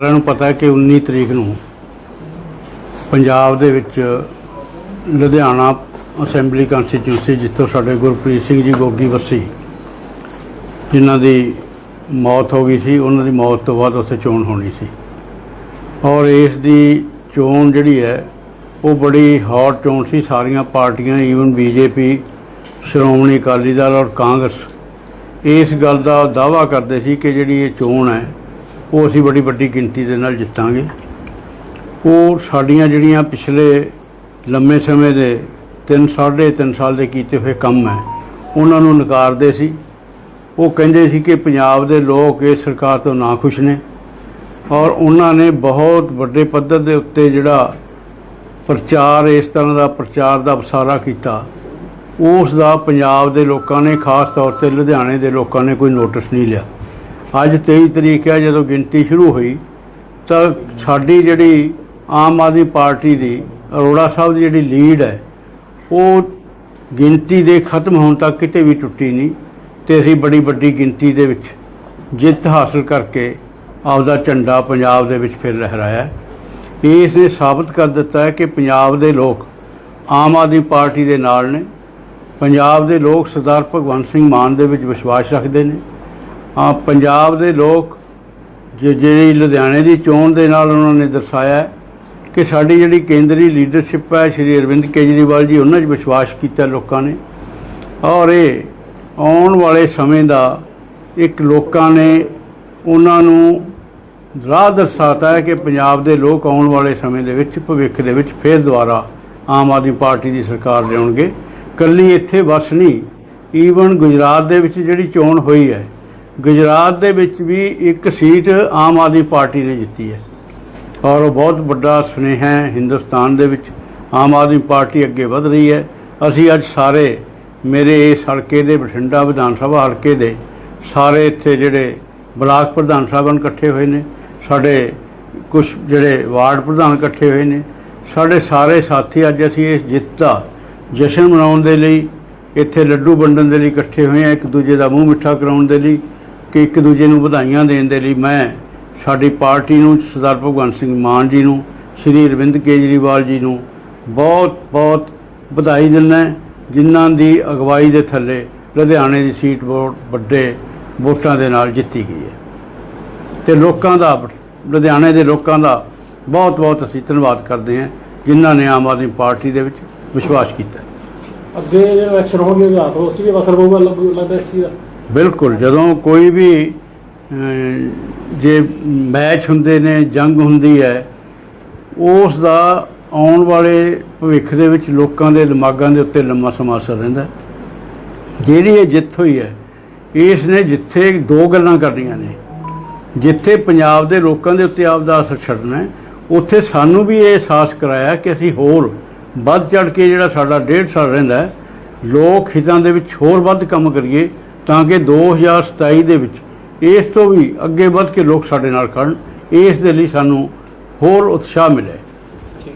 ਸਾਰਿਆਂ ਨੂੰ ਪਤਾ ਹੈ ਕਿ 19 ਤਰੀਕ ਨੂੰ ਪੰਜਾਬ ਦੇ ਵਿੱਚ ਲੁਧਿਆਣਾ ਅਸੈਂਬਲੀ ਕੰਸਟੀਚੁਐਂਸੀ ਜਿੱਥੋਂ ਸਾਡੇ ਗੁਰਪ੍ਰੀਤ ਸਿੰਘ ਜੀ ਗੋਗੀ ਵਸੀ, ਜਿਨ੍ਹਾਂ ਦੀ ਮੌਤ ਹੋ ਗਈ ਸੀ, ਉਹਨਾਂ ਦੀ ਮੌਤ ਤੋਂ ਬਾਅਦ ਉੱਥੇ ਚੋਣ ਹੋਣੀ ਸੀ। ਔਰ ਇਸ ਦੀ ਚੋਣ ਜਿਹੜੀ ਹੈ, ਉਹ ਬੜੀ ਹੌਟ ਚੋਣ ਸੀ। ਸਾਰੀਆਂ ਪਾਰਟੀਆਂ ਈਵਨ ਬੀਜੇਪੀ ਸ਼੍ਰੋਮਣੀ ਅਕਾਲੀ ਦਲ ਔਰ ਕਾਂਗਰਸ, ਇਸ ਗੱਲ ਦਾ ਦਾਅਵਾ ਕਰਦੇ ਸੀ ਕਿ ਜਿਹੜੀ ਇਹ ਚੋਣ ਹੈ ਉਹ ਅਸੀਂ ਬੜੀ ਵੱਡੀ ਗਿਣਤੀ ਦੇ ਨਾਲ ਜਿੱਤਾਂਗੇ। ਉਹ ਸਾਡੀਆਂ ਜਿਹੜੀਆਂ ਪਿਛਲੇ ਲੰਮੇ ਸਮੇਂ ਦੇ 3 3.5 ਸਾਲ ਦੇ ਕੀਤੇ ਹੋਏ ਕੰਮ ਹੈ, ਉਹਨਾਂ ਨੂੰ ਨਕਾਰਦੇ ਸੀ। ਉਹ ਕਹਿੰਦੇ ਸੀ ਕਿ ਪੰਜਾਬ ਦੇ ਲੋਕ ਇਸ ਸਰਕਾਰ ਤੋਂ ਨਾ ਖੁਸ਼ ਨੇ ਔਰ ਉਹਨਾਂ ਨੇ ਬਹੁਤ ਵੱਡੇ ਪੱਧਰ ਦੇ ਉੱਤੇ ਜਿਹੜਾ ਪ੍ਰਚਾਰ, ਇਸ ਤਰ੍ਹਾਂ ਦਾ ਪ੍ਰਚਾਰ ਦਾ ਵਸਾਰਾ ਕੀਤਾ। ਉਸ ਦਾ ਪੰਜਾਬ ਦੇ ਲੋਕਾਂ ਨੇ, ਖਾਸ ਤੌਰ ਤੇ ਲੁਧਿਆਣੇ ਦੇ ਲੋਕਾਂ ਨੇ ਕੋਈ ਨੋਟਿਸ ਨਹੀਂ ਲਿਆ। ਅੱਜ 23 ਤਰੀਕ ਹੈ, ਜਦੋਂ ਗਿਣਤੀ ਸ਼ੁਰੂ ਹੋਈ, ਤਾਂ ਸਾਡੀ ਜਿਹੜੀ ਆਮ ਆਦਮੀ ਪਾਰਟੀ ਦੀ, ਅਰੋੜਾ ਸਾਹਿਬ ਦੀ ਜਿਹੜੀ ਲੀਡ ਹੈ, ਉਹ ਗਿਣਤੀ ਦੇ ਖਤਮ ਹੋਣ ਤੱਕ ਕਿਤੇ ਵੀ ਟੁੱਟੀ ਨਹੀਂ ਤੇ ਅਸੀਂ ਬੜੀ ਵੱਡੀ ਗਿਣਤੀ ਦੇ ਵਿੱਚ ਜਿੱਤ ਹਾਸਲ ਕਰਕੇ ਆਪਦਾ ਝੰਡਾ ਪੰਜਾਬ ਦੇ ਵਿੱਚ ਫਿਰ ਲਹਿਰਾਇਆ। ਇਸ ਨੇ ਸਾਬਤ ਕਰ ਦਿੱਤਾ ਹੈ ਕਿ ਪੰਜਾਬ ਦੇ ਲੋਕ ਆਮ ਆਦਮੀ ਪਾਰਟੀ ਦੇ ਨਾਲ ਨੇ। ਪੰਜਾਬ ਦੇ ਲੋਕ ਸਰਦਾਰ ਭਗਵੰਤ ਸਿੰਘ ਮਾਨ ਦੇ ਵਿੱਚ ਵਿਸ਼ਵਾਸ ਰੱਖਦੇ ਨੇ। ਆ ਪੰਜਾਬ ਦੇ ਲੋਕ ਜੇ ਜਿਹੜੀ ਲੁਧਿਆਣੇ ਦੀ ਚੋਣ ਦੇ ਨਾਲ ਉਹਨਾਂ ਨੇ ਦਰਸਾਇਆ ਕਿ ਸਾਡੀ ਜਿਹੜੀ ਕੇਂਦਰੀ ਲੀਡਰਸ਼ਿਪ ਹੈ, ਸ਼੍ਰੀ ਅਰਵਿੰਦ ਕੇਜਰੀਵਾਲ ਜੀ, ਉਹਨਾਂ 'ਚ ਵਿਸ਼ਵਾਸ ਕੀਤਾ ਲੋਕਾਂ ਨੇ। ਔਰ ਇਹ ਆਉਣ ਵਾਲੇ ਸਮੇਂ ਦਾ ਇੱਕ ਲੋਕਾਂ ਨੇ ਉਹਨਾਂ ਨੂੰ ਰਾਹ ਦਰਸਾਤਾ ਹੈ ਕਿ ਪੰਜਾਬ ਦੇ ਲੋਕ ਆਉਣ ਵਾਲੇ ਸਮੇਂ ਦੇ ਵਿੱਚ, ਭਵਿੱਖ ਦੇ ਵਿੱਚ ਫੇਰ ਦੁਬਾਰਾ ਆਮ ਆਦਮੀ ਪਾਰਟੀ ਦੀ ਸਰਕਾਰ ਲਿਆਉਣਗੇ। ਕੱਲੀ ਇੱਥੇ ਬਸ ਨਹੀਂ, ਈਵਨ ਗੁਜਰਾਤ ਦੇ ਵਿੱਚ ਜਿਹੜੀ ਚੋਣ ਹੋਈ ਹੈ ਗੁਜਰਾਤ ਦੇ ਵਿੱਚ ਵੀ ਇੱਕ ਸੀਟ ਆਮ ਆਦਮੀ ਪਾਰਟੀ ਨੇ ਜਿੱਤੀ ਹੈ। ਔਰ ਉਹ ਬਹੁਤ ਵੱਡਾ ਸੁਨੇਹਾ ਹੈ ਹਿੰਦੁਸਤਾਨ ਦੇ ਵਿੱਚ। ਆਮ ਆਦਮੀ ਪਾਰਟੀ ਅੱਗੇ ਵਧ ਰਹੀ ਹੈ। ਅਸੀਂ ਅੱਜ ਸਾਰੇ ਮੇਰੇ ਇਸ ਹਲਕੇ ਦੇ ਬਠਿੰਡਾ ਵਿਧਾਨ ਸਭਾ ਹਲਕੇ ਦੇ ਸਾਰੇ ਇੱਥੇ ਜਿਹੜੇ ਬਲਾਕ ਪ੍ਰਧਾਨ ਸਾਹਿਬਾਨ ਇਕੱਠੇ ਹੋਏ ਨੇ, ਸਾਡੇ ਕੁਝ ਜਿਹੜੇ ਵਾਰਡ ਪ੍ਰਧਾਨ ਇਕੱਠੇ ਹੋਏ ਨੇ, ਸਾਡੇ ਸਾਰੇ ਸਾਥੀ ਅੱਜ ਅਸੀਂ ਇਸ ਜਿੱਤ ਦਾ ਜਸ਼ਨ ਮਨਾਉਣ ਦੇ ਲਈ, ਇੱਥੇ ਲੱਡੂ ਵੰਡਣ ਦੇ ਲਈ ਇਕੱਠੇ ਹੋਏ ਆ ਇੱਕ ਦੂਜੇ ਦਾ ਮੂੰਹ ਮਿੱਠਾ ਕਰਾਉਣ ਦੇ ਲਈ ਕਿ ਇੱਕ ਦੂਜੇ ਨੂੰ ਵਧਾਈਆਂ ਦੇਣ ਦੇ ਲਈ ਮੈਂ ਸਾਡੀ ਪਾਰਟੀ ਨੂੰ, ਸਰਦਾਰ ਭਗਵੰਤ ਸਿੰਘ ਮਾਨ ਜੀ ਨੂੰ, ਸ਼੍ਰੀ ਅਰਵਿੰਦ ਕੇਜਰੀਵਾਲ ਜੀ ਨੂੰ ਬਹੁਤ ਬਹੁਤ ਵਧਾਈ ਦਿੰਦਾ ਜਿਨ੍ਹਾਂ ਦੀ ਅਗਵਾਈ ਦੇ ਥੱਲੇ ਲੁਧਿਆਣੇ ਦੀ ਸੀਟ ਬਹੁਤ ਵੱਡੇ ਵੋਟਾਂ ਦੇ ਨਾਲ ਜਿੱਤੀ ਗਈ ਹੈ। ਤੇ ਲੋਕਾਂ ਦਾ, ਲੁਧਿਆਣੇ ਦੇ ਲੋਕਾਂ ਦਾ ਬਹੁਤ ਬਹੁਤ ਅਸੀਂ ਧੰਨਵਾਦ ਕਰਦੇ ਹਾਂ, ਜਿਨ੍ਹਾਂ ਨੇ ਆਮ ਆਦਮੀ ਪਾਰਟੀ ਦੇ ਵਿੱਚ ਵਿਸ਼ਵਾਸ ਕੀਤਾ। ਅੱਗੇ ਇਲੈਕਸ਼ਨ ਹੋਣਗੇ ਵਿਧਾਨ ਉਸ ਵੀ ਅਸਰ ਪਊਗਾ ਲੱਗਦਾ ਇਸ ਚੀਜ਼ ਦਾ। ਬਿਲਕੁਲ, ਜਦੋਂ ਕੋਈ ਵੀ ਜੇ ਮੈਚ ਹੁੰਦੇ ਨੇ, ਜੰਗ ਹੁੰਦੀ ਹੈ, ਉਸ ਦਾ ਆਉਣ ਵਾਲੇ ਭਵਿੱਖ ਦੇ ਵਿੱਚ ਲੋਕਾਂ ਦੇ ਦਿਮਾਗਾਂ ਦੇ ਉੱਤੇ ਲੰਮਾ ਸਮਾਂ ਅਸਰ ਰਹਿੰਦਾ ਜਿਹੜੀ ਇਹ ਜਿੱਤ ਹੋਈ ਹੈ, ਇਸ ਨੇ ਜਿੱਥੇ ਦੋ ਗੱਲਾਂ ਕਰਨੀਆਂ ਨੇ, ਜਿੱਥੇ ਪੰਜਾਬ ਦੇ ਲੋਕਾਂ ਦੇ ਉੱਤੇ ਆਪਦਾ ਅਸਰ ਛੱਡਣਾ ਉੱਥੇ ਸਾਨੂੰ ਵੀ ਇਹ ਅਹਿਸਾਸ ਕਰਾਇਆ ਕਿ ਅਸੀਂ ਹੋਰ ਵੱਧ ਚੜ ਕੇ ਜਿਹੜਾ ਸਾਡਾ ਡੇਢ ਸਾਲ ਰਹਿੰਦਾ ਲੋਕ ਹਿੱਤਾਂ ਦੇ ਵਿੱਚ ਹੋਰ ਵੱਧ ਕੰਮ ਕਰੀਏ ਤਾਂ ਕਿ 2027 ਦੇ ਵਿੱਚ ਇਸ ਤੋਂ ਵੀ ਅੱਗੇ ਵੱਧ ਕੇ ਲੋਕ ਸਾਡੇ ਨਾਲ ਖੜਨ, ਇਸ ਦੇ ਲਈ ਸਾਨੂੰ ਹੋਰ ਉਤਸ਼ਾਹ ਮਿਲੇ। ਠੀਕ।